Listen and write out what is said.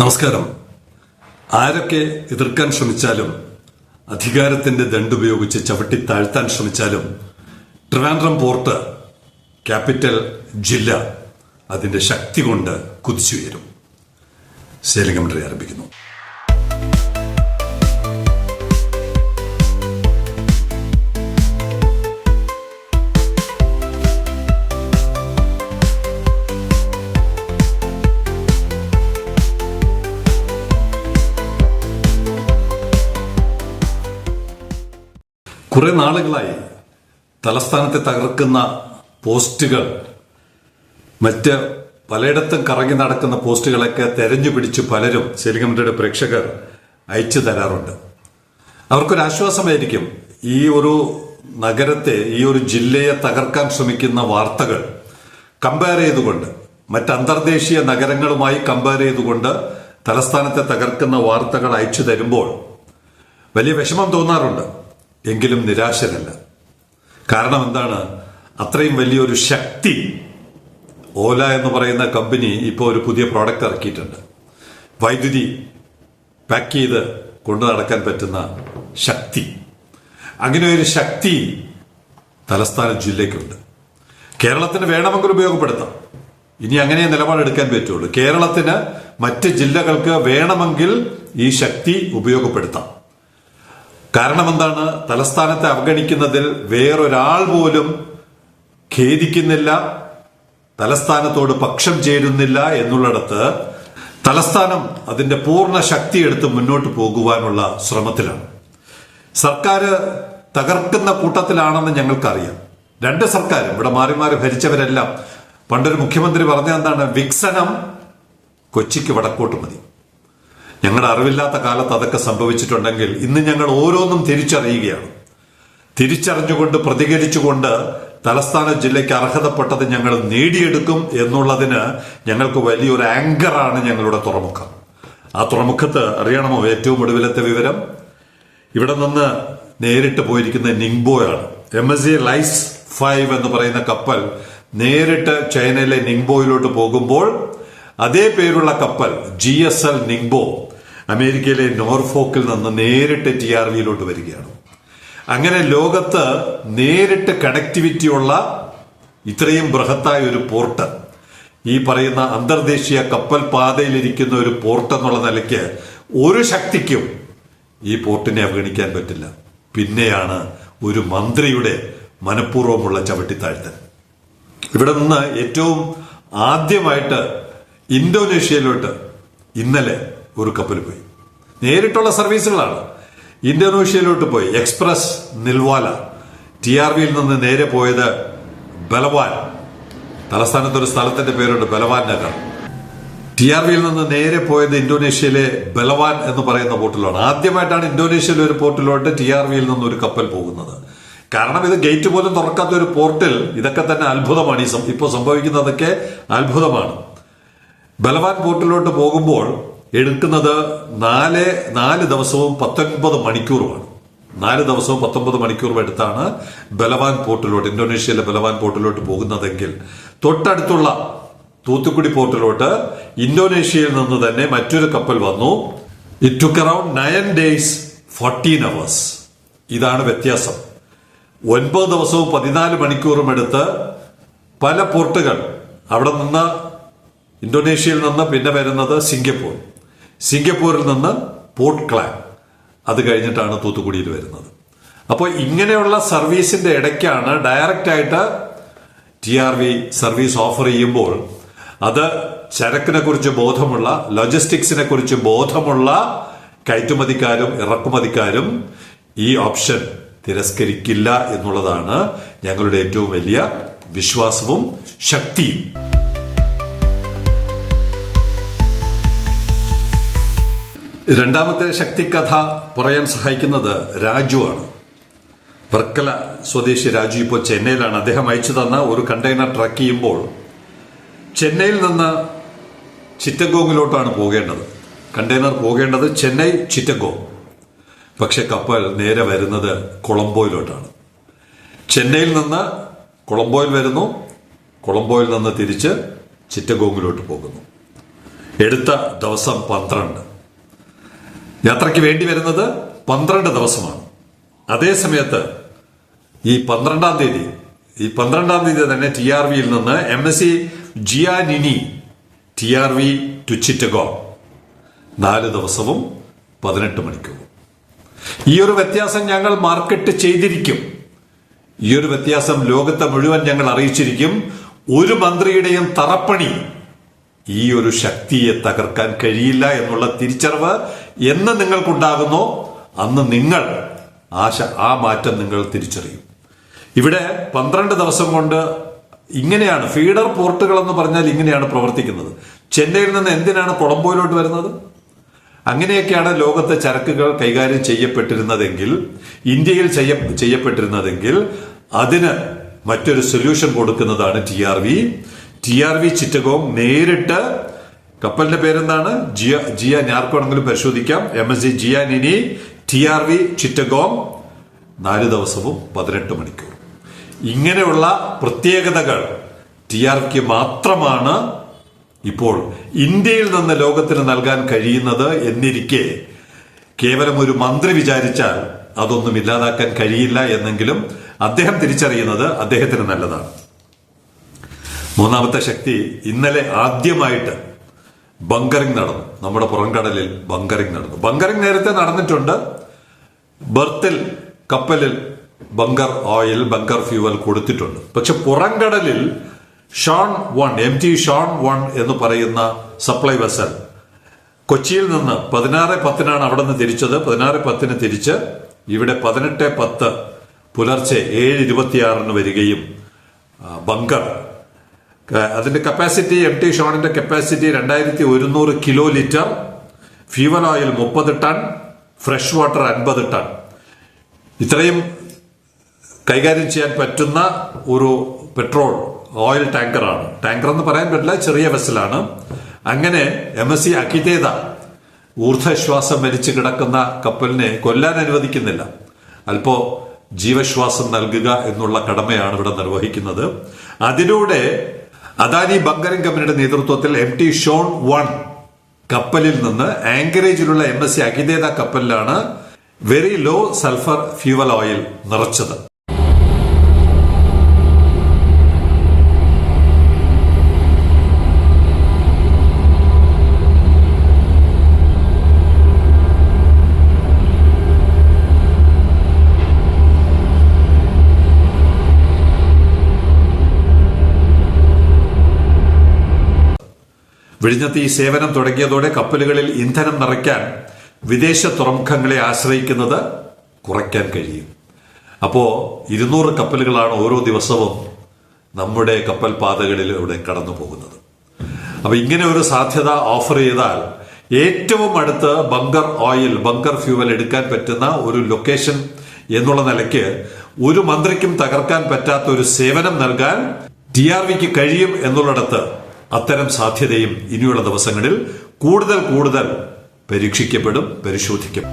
നമസ്കാരം. ആരൊക്കെ എതിർക്കാൻ ശ്രമിച്ചാലും അധികാരത്തിന്റെ ദണ്ടുപയോഗിച്ച് ചവിട്ടി താഴ്ത്താൻ ശ്രമിച്ചാലും ട്രിവാൻഡ്രം പോർട്ട് ക്യാപിറ്റൽ ജില്ല അതിന്റെ ശക്തി കൊണ്ട് കുതിച്ചുയരും. ശൈലകമന്ത്രി ആരംഭിക്കുന്നു. കുറെ നാളുകളായി തലസ്ഥാനത്തെ തകർക്കുന്ന പോസ്റ്റുകൾ മറ്റ് പലയിടത്തും കറങ്ങി നടക്കുന്ന പോസ്റ്റുകളൊക്കെ തെരഞ്ഞു പിടിച്ച് പലരും ശരികമന്ത്രിയുടെ പ്രേക്ഷകർ അയച്ചു തരാറുണ്ട്. അവർക്കൊരു ആശ്വാസമായിരിക്കും ഈ ഒരു നഗരത്തെ ഈ ഒരു ജില്ലയെ തകർക്കാൻ ശ്രമിക്കുന്ന വാർത്തകൾ കമ്പയർ ചെയ്തുകൊണ്ട് മറ്റ് അന്തർദേശീയ നഗരങ്ങളുമായി കമ്പയർ ചെയ്തുകൊണ്ട് തലസ്ഥാനത്തെ തകർക്കുന്ന വാർത്തകൾ അയച്ചു തരുമ്പോൾ വലിയ വിഷമം തോന്നാറുണ്ട്. എങ്കിലും നിരാശരല്ല. കാരണം എന്താണ്? അത്രയും വലിയൊരു ശക്തി ഓല എന്ന് പറയുന്ന കമ്പനി ഇപ്പോൾ ഒരു പുതിയ പ്രോഡക്റ്റ് ഇറക്കിയിട്ടുണ്ട്. വൈദ്യുതി പാക്ക് ചെയ്ത് കൊണ്ടു നടക്കാൻ പറ്റുന്ന ശക്തി. അങ്ങനെ ഒരു ശക്തി തലസ്ഥാന ജില്ലയ്ക്കുണ്ട്. കേരളത്തിന് വേണമെങ്കിൽ ഉപയോഗപ്പെടുത്താം. ഇനി അങ്ങനെ നിലപാടെടുക്കാൻ പറ്റുള്ളൂ. കേരളത്തിന് മറ്റ് ജില്ലകൾക്ക് വേണമെങ്കിൽ ഈ ശക്തി ഉപയോഗപ്പെടുത്താം. കാരണം എന്താണ് തലസ്ഥാനത്തെ അവഗണിക്കുന്നതിൽ വേറൊരാൾ പോലും ഖേദിക്കുന്നില്ല തലസ്ഥാനത്തോട് പക്ഷം ചേരുന്നില്ല എന്നുള്ളിടത്ത് തലസ്ഥാനം അതിന്റെ പൂർണ ശക്തി എടുത്ത് മുന്നോട്ട് പോകുവാനുള്ള ശ്രമത്തിലാണ്. സർക്കാർ തകർക്കുന്ന കൂട്ടത്തിലാണെന്ന് ഞങ്ങൾക്കറിയാം. രണ്ട് സർക്കാരും ഇവിടെ മാറി മാറി ഭരിച്ചവരെല്ലാം. പണ്ടൊരു മുഖ്യമന്ത്രി പറഞ്ഞ എന്താണ്? വികസനം കൊച്ചിക്ക് വടക്കോട്ട് മതി. ഞങ്ങളുടെ അറിവില്ലാത്ത കാലത്ത് അതൊക്കെ സംഭവിച്ചിട്ടുണ്ടെങ്കിൽ ഇന്ന് ഞങ്ങൾ ഓരോന്നും തിരിച്ചറിയുകയാണ്. തിരിച്ചറിഞ്ഞുകൊണ്ട് പ്രതികരിച്ചുകൊണ്ട് തലസ്ഥാന ജില്ലയ്ക്ക് അർഹതപ്പെട്ടത് ഞങ്ങൾ നേടിയെടുക്കും എന്നുള്ളതിന് ഞങ്ങൾക്ക് വലിയൊരു ആങ്കറാണ് ഞങ്ങളുടെ തുറമുഖം. ആ തുറമുഖത്ത് അറിയണമോ ഏറ്റവും ഒടുവിലത്തെ വിവരം? ഇവിടെ നിന്ന് നേരിട്ട് പോയിരിക്കുന്ന നിങ്ബോയാണ് എം എസ് സി ലൈസ് ഫൈവ് എന്ന് പറയുന്ന കപ്പൽ നേരിട്ട് ചൈനയിലെ നിങ്ബോയിലോട്ട് പോകുമ്പോൾ അതേ പേരുള്ള കപ്പൽ ജി എസ് എൽ നിങ്ബോ അമേരിക്കയിലെ നോർഫോക്കിൽ നിന്ന് നേരിട്ട് ടി ആർ വിയിലോട്ട് വരികയാണ്. അങ്ങനെ ലോകത്ത് നേരിട്ട് കണക്ടിവിറ്റി ഉള്ള ഇത്രയും ബൃഹത്തായ ഒരു പോർട്ട് ഈ പറയുന്ന അന്തർദേശീയ കപ്പൽ പാതയിലിരിക്കുന്ന ഒരു പോർട്ട് എന്നുള്ള നിലയ്ക്ക് ഒരു ശക്തിക്കും ഈ പോർട്ടിനെ അവഗണിക്കാൻ പറ്റില്ല. പിന്നെയാണ് ഒരു മന്ത്രിയുടെ മനഃപൂർവമുള്ള ചവിട്ടിത്താഴ്ത്തൽ. ഇവിടെ നിന്ന് ഏറ്റവും ആദ്യമായിട്ട് ഇന്തോനേഷ്യയിലോട്ട് ഇന്നലെ ഒരു കപ്പൽ പോയി. നേരിട്ടുള്ള സർവീസുകളാണ്. ഇന്തോനേഷ്യയിലോട്ട് പോയി. എക്സ്പ്രസ് നിൽവാല ടി ആർ വിയിൽ നിന്ന് നേരെ പോയത് ബലവാൻ. തലസ്ഥാനത്ത് ഒരു സ്ഥലത്തിന്റെ പേരുണ്ട് ബലവാൻ നഗർ. ടി ആർ വിയിൽ നിന്ന് നേരെ പോയത് ഇന്തോനേഷ്യയിലെ ബലവാൻ എന്ന് പറയുന്ന പോർട്ടിലാണ് ആദ്യമായിട്ടാണ് ഇന്തോനേഷ്യയിലെ ഒരു പോർട്ടിലോട്ട് ടി ആർ വിയിൽ നിന്ന് ഒരു കപ്പൽ പോകുന്നത്. കാരണം ഇത് ഗേറ്റ് പോലും തുറക്കാത്ത ഒരു പോർട്ടിൽ ഇതൊക്കെ തന്നെ അത്ഭുതമാണ്. ഈ ഇപ്പോൾ സംഭവിക്കുന്നതൊക്കെ അത്ഭുതമാണ്. ബലവാൻ പോർട്ടിലോട്ട് പോകുമ്പോൾ എടുക്കുന്നത് നാല് നാല് ദിവസവും പത്തൊൻപത് മണിക്കൂറുമാണ്. നാല് ദിവസവും പത്തൊമ്പത് മണിക്കൂറും എടുത്താണ് ബലവാൻ പോർട്ടിലോട്ട് ഇന്തോനേഷ്യയിലെ ബലവാൻ പോർട്ടിലോട്ട് പോകുന്നതെങ്കിൽ തൊട്ടടുത്തുള്ള തൂത്തുക്കുടി പോർട്ടിലോട്ട് ഇന്തോനേഷ്യയിൽ നിന്ന് തന്നെ മറ്റൊരു കപ്പൽ വന്നു. It took around nine days fourteen hours ഇതാണ് വ്യത്യാസം. ഒൻപത് ദിവസവും പതിനാല് മണിക്കൂറും എടുത്ത് പല പോർട്ടുകൾ അവിടെ നിന്ന് ഇന്തോനേഷ്യയിൽ നിന്ന് പിന്നെ വരുന്നത് സിംഗപ്പൂർ. സിംഗപ്പൂരിൽ നിന്ന് പോർട്ട് ക്ലാങ്. അത് കഴിഞ്ഞിട്ടാണ് തൂത്തുക്കുടിയിൽ വരുന്നത്. അപ്പോൾ ഇങ്ങനെയുള്ള സർവീസിന്റെ ഇടയ്ക്കാണ് ഡയറക്റ്റ് ആയിട്ട് T R V service offer ചെയ്യുമ്പോൾ അത് ചരക്കിനെ കുറിച്ച് ബോധമുള്ള ലോജിസ്റ്റിക്സിനെ കുറിച്ച് ബോധമുള്ള കയറ്റുമതിക്കാരും ഇറക്കുമതിക്കാരും ഈ ഓപ്ഷൻ തിരസ്കരിക്കില്ല എന്നുള്ളതാണ് ഞങ്ങളുടെ ഏറ്റവും വലിയ വിശ്വാസവും ശക്തിയും. രണ്ടാമത്തെ ശക്തി കഥ പറയാൻ സഹായിക്കുന്നത് രാജുവാണ് വർക്കല സ്വദേശി രാജു ഇപ്പോൾ ചെന്നൈയിലാണ്. അദ്ദേഹം അയച്ചു തന്ന ഒരു കണ്ടെയ്നർ ട്രക്ക് ചെയ്യുമ്പോൾ ചെന്നൈയിൽ നിന്ന് ചിറ്റഗോങ്ങിലോട്ടാണ് പോകേണ്ടത്. കണ്ടെയ്നർ പോകേണ്ടത് ചെന്നൈ ചിറ്റഗോങ് പക്ഷെ കപ്പൽ നേരെ വരുന്നത് കൊളംബോയിലോട്ടാണ്. ചെന്നൈയിൽ നിന്ന് കൊളംബോയിൽ വരുന്നു. കൊളംബോയിൽ നിന്ന് തിരിച്ച് ചിറ്റഗോങ്ങിലോട്ട് പോകുന്നു. എടുത്ത ദിവസം പന്ത്രണ്ട്. യാത്രയ്ക്ക് വേണ്ടി വരുന്നത് പന്ത്രണ്ട് ദിവസമാണ്. അതേ സമയത്ത് ഈ പന്ത്രണ്ടാം തീയതി ഈ പന്ത്രണ്ടാം തീയതി തന്നെ ടി ആർ വിയിൽ നിന്ന് M S C ജിയാനിനി T R V to Chittagong. നാല് ദിവസവും പതിനെട്ട് മണിക്കൂർ ഈ ഒരു വ്യത്യാസം ഞങ്ങൾ മാർക്കറ്റ് ചെയ്തിരിക്കും. ഈ ഒരു വ്യത്യാസം ലോകത്തെ മുഴുവൻ ഞങ്ങൾ അറിയിച്ചിരിക്കും. ഒരു മന്ത്രിയുടെയും തറപ്പണി ഈ ഒരു ശക്തിയെ തകർക്കാൻ കഴിയില്ല എന്നുള്ള തിരിച്ചറിവ് എന്ന് നിങ്ങൾക്കുണ്ടാകുന്നോ അന്ന് നിങ്ങൾ ആശ ആ മാറ്റം നിങ്ങൾ തിരിച്ചറിയും. ഇവിടെ പന്ത്രണ്ട് ദിവസം കൊണ്ട് ഇങ്ങനെയാണ് ഫീഡർ പോർട്ടുകൾ എന്ന് പറഞ്ഞാൽ ഇങ്ങനെയാണ് പ്രവർത്തിക്കുന്നത്. ചെന്നൈയിൽ നിന്ന് എന്തിനാണ് കൊളംബോയിലോട്ട് വരുന്നത്? അങ്ങനെയൊക്കെയാണ് ലോകത്തെ ചരക്കുകൾ കൈകാര്യം ചെയ്യപ്പെട്ടിരുന്നതെങ്കിൽ ഇന്ത്യയിൽ ചെയ്യ ചെയ്യപ്പെട്ടിരുന്നതെങ്കിൽ അതിന് മറ്റൊരു സൊല്യൂഷൻ കൊടുക്കുന്നതാണ് T R V. T R V Chittagong നേരിട്ട് കപ്പലിന്റെ പേരെന്താണ്? ജിയ ജിയ ഞാർക്കാണെങ്കിലും പരിശോധിക്കാം. എം എസ് ജി ജിയ നിനി ടി ആർ വി ചിറ്റഗോം. നാല് ദിവസവും പതിനെട്ട് മണിക്കൂർ. ഇങ്ങനെയുള്ള പ്രത്യേകതകൾ ടി ആർ വിക്ക് മാത്രമാണ് ഇപ്പോൾ ഇന്ത്യയിൽ നിന്ന് ലോകത്തിന് നൽകാൻ കഴിയുന്നത് എന്നിരിക്കെ കേവലം ഒരു മന്ത്രി വിചാരിച്ചാൽ അതൊന്നും ഇല്ലാതാക്കാൻ കഴിയില്ല എന്നെങ്കിലും അദ്ദേഹം തിരിച്ചറിയുന്നത് അദ്ദേഹത്തിന് നല്ലതാണ്. മൂന്നാമത്തെ ശക്തി ഇന്നലെ ആദ്യമായിട്ട് ബങ്കറിംഗ് നടന്നു. നമ്മുടെ പുറംകടലിൽ ബങ്കറിംഗ് നടന്നു. ബങ്കറിംഗ് നേരത്തെ നടന്നിട്ടുണ്ട്. ബർത്തിൽ കപ്പലിൽ ബങ്കർ ഓയിൽ ബങ്കർ ഫ്യൂവൽ കൊടുത്തിട്ടുണ്ട്. പക്ഷെ പുറംകടലിൽ Sean one M T Sean one എന്ന് പറയുന്ന സപ്ലൈ വെസൽ കൊച്ചിയിൽ നിന്ന് പതിനാറ് പത്തിനാണ് അവിടെ നിന്ന് തിരിച്ചത്. പതിനാറ് പത്തിന് തിരിച്ച് ഇവിടെ പതിനെട്ട് പത്ത് പുലർച്ചെ ഏഴ് ഇരുപത്തിയാറിന് വരികയും ബങ്കർ അതിന്റെ കപ്പാസിറ്റി എം ടി ഷോണിന്റെ കപ്പാസിറ്റി രണ്ടായിരത്തി ഒരുന്നൂറ് കിലോ ലിറ്റർ ഫ്യൂവൽ ഓയിൽ മുപ്പത് ടൺ ഫ്രഷ് വാട്ടർ അൻപത് ടൺ ഇത്രയും കൈകാര്യം ചെയ്യാൻ പറ്റുന്ന ഒരു പെട്രോൾ ഓയിൽ ടാങ്കറാണ് ടാങ്കർ എന്ന് പറയാൻ പറ്റില്ല ചെറിയ വെസലാണ് അങ്ങനെ എം എസ് സി അക്കിതേത ഊർധ്വശ്വാസം മരിച്ചു കിടക്കുന്ന കപ്പലിനെ കൊല്ലാൻ അനുവദിക്കുന്നില്ല. അല്പോ ജീവശ്വാസം നൽകുക എന്നുള്ള കടമയാണ് ഇവിടെ നിർവഹിക്കുന്നത്. അതിലൂടെ അദാനി ബങ്കരൻ കമ്പനിയുടെ നേതൃത്വത്തിൽ എം ടി ഷോൺ വൺ കപ്പലിൽ നിന്ന് ആങ്കറേജിലുള്ള M S C Akiteta കപ്പലിലാണ് very low sulphur fuel oil നിറച്ചത്. വിഴിഞ്ഞത്ത് ഈ സേവനം തുടങ്ങിയതോടെ കപ്പലുകളിൽ ഇന്ധനം നിറയ്ക്കാൻ വിദേശ തുറമുഖങ്ങളെ ആശ്രയിക്കുന്നത് കുറയ്ക്കാൻ കഴിയും. അപ്പോൾ ഇരുന്നൂറ് കപ്പലുകളാണ് ഓരോ ദിവസവും നമ്മുടെ കപ്പൽ പാതകളിലൂടെ കടന്നു പോകുന്നത്. അപ്പോൾ ഇങ്ങനെ ഒരു സാധ്യത ഓഫർ ചെയ്താൽ ഏറ്റവും അടുത്ത് ബങ്കർ ഓയിൽ ബങ്കർ ഫ്യൂവൽ എടുക്കാൻ പറ്റുന്ന ഒരു ലൊക്കേഷൻ എന്നുള്ള നിലയ്ക്ക് ഒരു മന്ത്രിക്കും തകർക്കാൻ പറ്റാത്ത ഒരു സേവനം നൽകാൻ ടി ആർ വിക്ക് കഴിയും എന്നുള്ളിടത്ത് അത്തരം സാധ്യതയും ഇനിയുള്ള ദിവസങ്ങളിൽ കൂടുതൽ കൂടുതൽ പരീക്ഷിക്കപ്പെടും പരിശോധിക്കും.